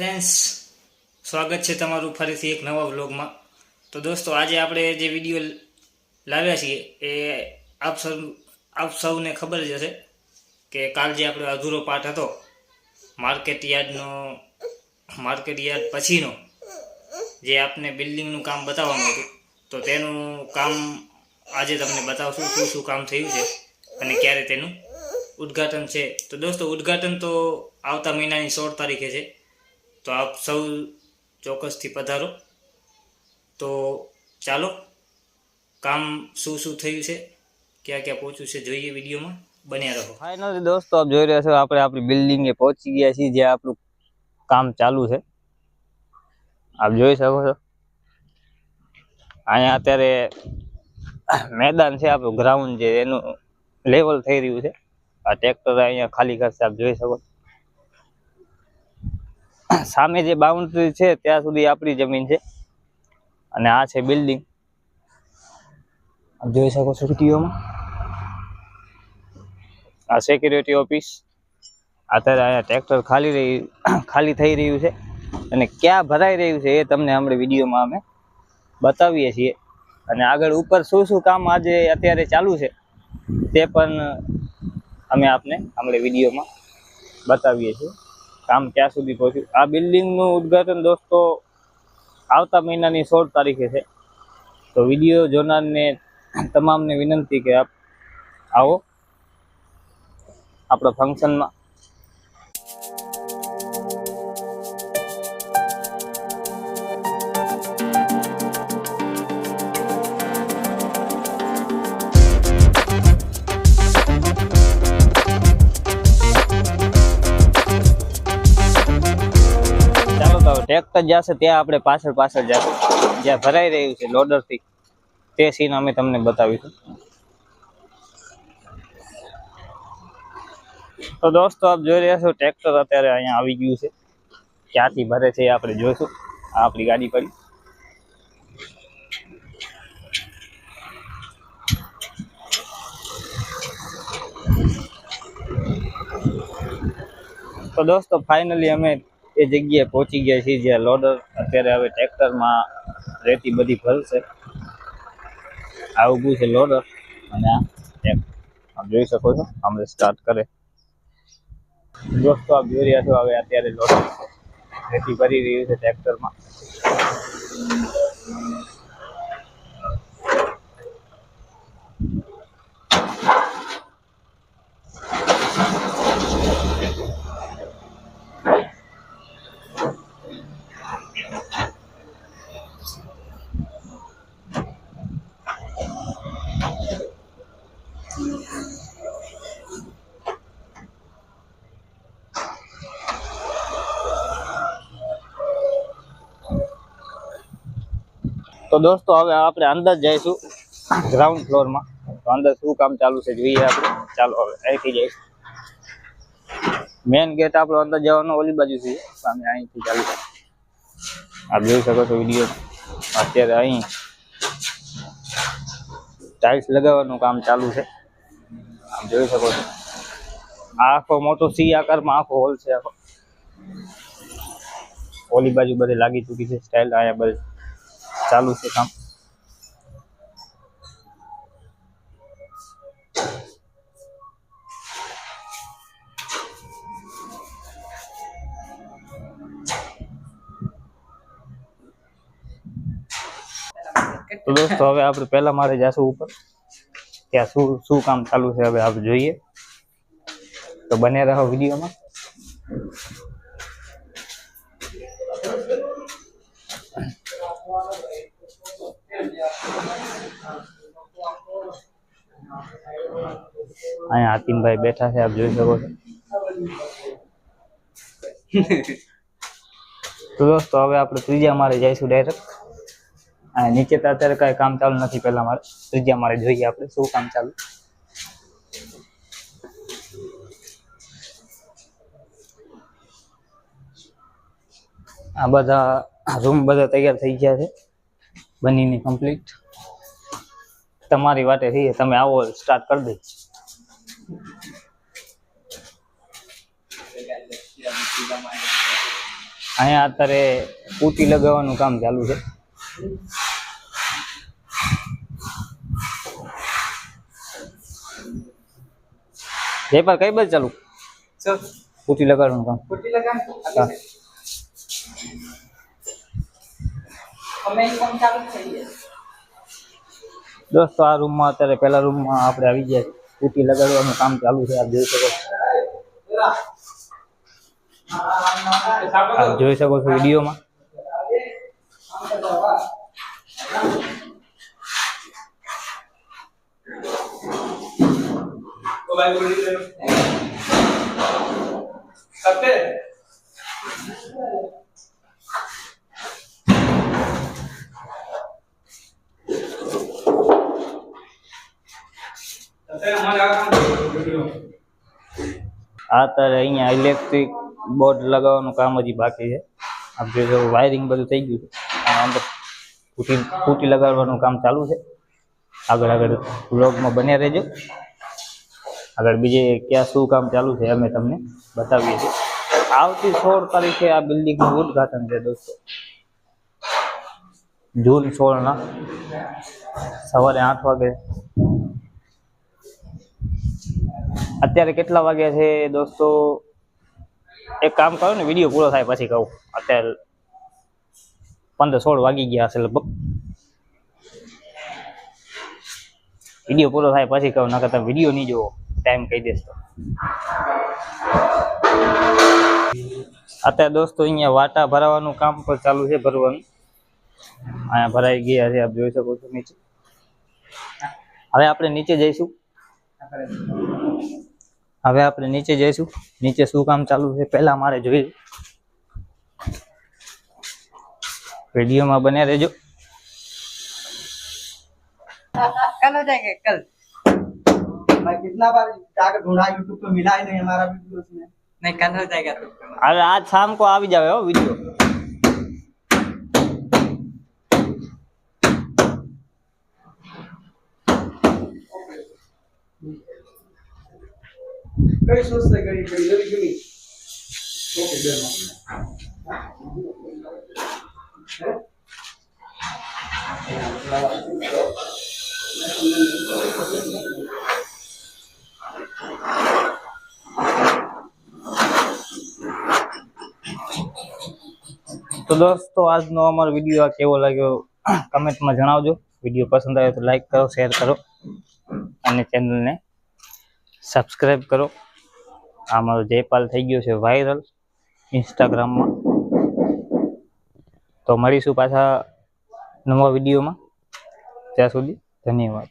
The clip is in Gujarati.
ફ્રેન્ડ્સ, સ્વાગત છે તમારું ફરીથી એક નવા વ્લોગમાં. તો દોસ્તો, આજે આપણે જે વીડિયો લાવ્યા છીએ એ આપ સૌ, આપ સૌને ખબર જ હશે કે કાલ જે આપણો અધૂરો પાઠ હતો, માર્કેટ યાર્ડનો, માર્કેટ યાર્ડ પછીનો, જે આપને બિલ્ડિંગનું કામ બતાવવાનું હતું, તો તેનું કામ આજે તમને બતાવશું, શું શું કામ થયું છે અને ક્યારે તેનું ઉદ્ઘાટન છે. તો દોસ્તો, ઉદ્ઘાટન તો આવતા મહિનાની સોળ તારીખે છે. તો આપ સૌ ચોક્કસથી પધારો. તો ચાલો, કામ શું શું થયું છે? ક્યાં ક્યાં પહોંચ્યું છે જોઈએ વિડીયોમાં. બન્યા રહો. ફાઇનલી દોસ્તો, આપ જોઈ રહ્યા છો, આપણે આપણી બિલ્ડિંગે પહોંચી ગયા છીએ જે આપણું કામ ચાલુ છે. આપ જોઈ શકો છો. અહીંયા અત્યારે મેદાન છે, આપણું ગ્રાઉન્ડ છે એનું લેવલ થઈ રહ્યું છે. આ ટ્રેક્ટર અહીંયા ખાલી કરશે, આપ જોઈ શકો છો. સામે જે બાઉન્ડ્રી છે, ત્યાં સુધી આપણી જમીન છે. અને આ છે બિલ્ડિંગ જોઈ શકો છો વિડીયોમાં. આ સિક્યુરિટી ઓફિસ અત્યારે અહીંયા ટ્રેક્ટર ખાલી રહી, ખાલી થઈ રહ્યું છે. અને ક્યાં ભરાઈ રહ્યું છે એ તમને હમણાં વિડીયોમાં અમે બતાવીએ છીએ. અને આગળ ઉપર શું શું કામ આજે અત્યારે ચાલુ છે, તે પણ અમે આપને હમણાં વિડીયોમાં બતાવીએ છીએ. કામ ક્યાં સુધી પહોંચ્યું? આ બિલ્ડિંગનું ઉદ્ઘાટન દોસ્તો આવતા મહિનાની સોળ તારીખે છે. તો વીડિયો જોનારને તમામને વિનંતી કે આપ આવો. આપણા ફંક્શનમાં ટ્રેક્ટર જશે ત્યાં આપણે પાછળ પાછળ જશું જ્યાં ભરાઈ રહ્યું છે લોડરથી તે સીન અમે તમને બતાવીશું તો દોસ્તો આપ જોઈ રહ્યા છો ટ્રેક્ટર અત્યારે અહીંયા આવી ગયું છે ક્યાંથી ભરે છે એ આપણે જોઈશું આ આપણી ગાડી પડી તો દોસ્તો ફાઇનલી અમે એ જગ્યાએ પહોંચી ગયા છીએ, જ્યાં લોડર અત્યારે હવે ટ્રેક્ટરમાં રેતી બધી ભરશે. આ ઊભું છે લોડર અને આ જોઈ શકો છો, હમણાં સ્ટાર્ટ કરે. દોસ્તો, આપ જોઈ રહ્યા છો, હવે અત્યારે લોડર રેતી ભરી રહ્યું છે ટ્રેક્ટરમાં. તો દોસ્તો હવે આપણે અંદર જઈશું ગ્રાઉન્ડ ફ્લોરમાં તો અંદર શું કામ ચાલુ છે જોઈએ આપણે ચાલો હવે અહીંથી જઈશું મેન ગેટ આપણો અંદર જવાનો ઓલી બાજુ છે સામે અહીંથી ચાલુ છે આપ જોઈ શકો છો વિડીયો અત્યારે અહીં ટાઇલ્સ લગાવવાનું કામ ચાલુ છે આપ જોઈ શકો છો આ આખો મોટો સી આકારમાં આખો હોલ છે આખો ઓલી બાજુ બધે લાગી ચૂકી છે સ્ટાઇલ અહીંયા બધે ચાલુ છે કામ તો દોસ્તો હવે આપણે પહેલા મારે જાશું ઉપર ત્યાં શું શું કામ ચાલુ છે હવે આપણે જોઈએ તો બને રહો વિડીયોમાં અહીંયા હાતિમભાઈ બેઠા છે આપ જોઈ શકો છો તો દોસ્તો હવે આપણે ત્રીજા માળે જઈશું ડાયરેક્ટ અને નીચે તો અત્યારે કાંઈ કામ ચાલુ નથી પહેલા મારે ત્રીજા માળે જોઈએ આપણે શું કામ ચાલુ આ બધા રૂમ બધા તૈયાર થઈ ગયા છે બનીને કમ્પ્લીટ તમારી વાટે થઈ તમે આવો સ્ટાર્ટ કરી દઈ અહીંયા અત્યારે પૂટી લગાવવાનું કામ ચાલુ છે જયપાલ કઈ બાજુ ચાલુ પૂટી લગાડવાનું કામ હા. દોસ્તો આ રૂમમાં અત્યારે પહેલા રૂમમાં આપણે આવી ગયા છીએ. પૂટી લગાડવાનું કામ ચાલુ છે આપ જોઈ શકો આપ જોઈ શકો છો વિડીયોમાં. આ અત્યારે અહીંયા ઇલેક્ટ્રિક બોર્ડ લગાવવાનું કામ હજી બાકી છે આપ જોઈ શકો વાયરિંગ બધું થઈ ગયું છે અને અંદર પૂટી પૂટી લગાડવાનું કામ ચાલુ છે આગળ આગળ વ્લોગમાં બન્યા રહેજો આગળ બીજે ક્યાં શું કામ ચાલુ છે અમે તમને બતાવીએ છીએ આવતી સોળ તારીખે આ બિલ્ડિંગનું ઉદ્ઘાટન છે દોસ્તો જૂન સોળના સવારે આઠ વાગે અત્યારે કેટલા વાગ્યા છે દોસ્તો એક કામ કરો ને વીડિયો પૂરો થાય પછી કહું. અત્યારે પંદર સોળ વાગી ગયા હશે લગભગ. વીડિયો પૂરો થાય પછી કહું, નકર તમે વીડિયો નહીં જોવો ટાઈમ કહી દેશ તો. અત્યારે દોસ્તો અહીંયા વાટા ભરાવાનું કામ પણ ચાલુ છે ભરવાનું. અહીંયા ભરાઈ ગયા છે, આપ જોઈ શકો છો નીચે. હવે આપણે નીચે જઈશું. હવે આપણે નીચે જઈશું નીચે શું કામ ચાલુ છે પહેલા મારે જોઈ વિડીયોમાં બન્યા રહેજો कल हो जाएगा कल मैं कितना बार जाकर ढूंढा यूट्यूब पे मिला ही नहीं हमारा वीडियो उसमें नहीं कल हो जाएगा तो હવે આજ શામ કો આવી જાવે હો વિડીયો कई કઈ સંસ્થા કરી છે? નવી જૂની ઓકે ડન તો દોસ્તો, આજનો અમારો વીડિયો આ કેવો લાગ્યો કમેન્ટમાં જણાવજો. વીડિયો પસંદ આવ્યો તો લાઈક કરો, શેર કરો અને ચેનલને સબસ્ક્રાઈબ કરો. આ જયપાલ થઈ ગયો છે વાયરલ ઇન્સ્ટાગ્રામમાં તો મળીશું પાછા નવા વિડીયોમાં. ત્યાં સુધી ધન્યવાદ.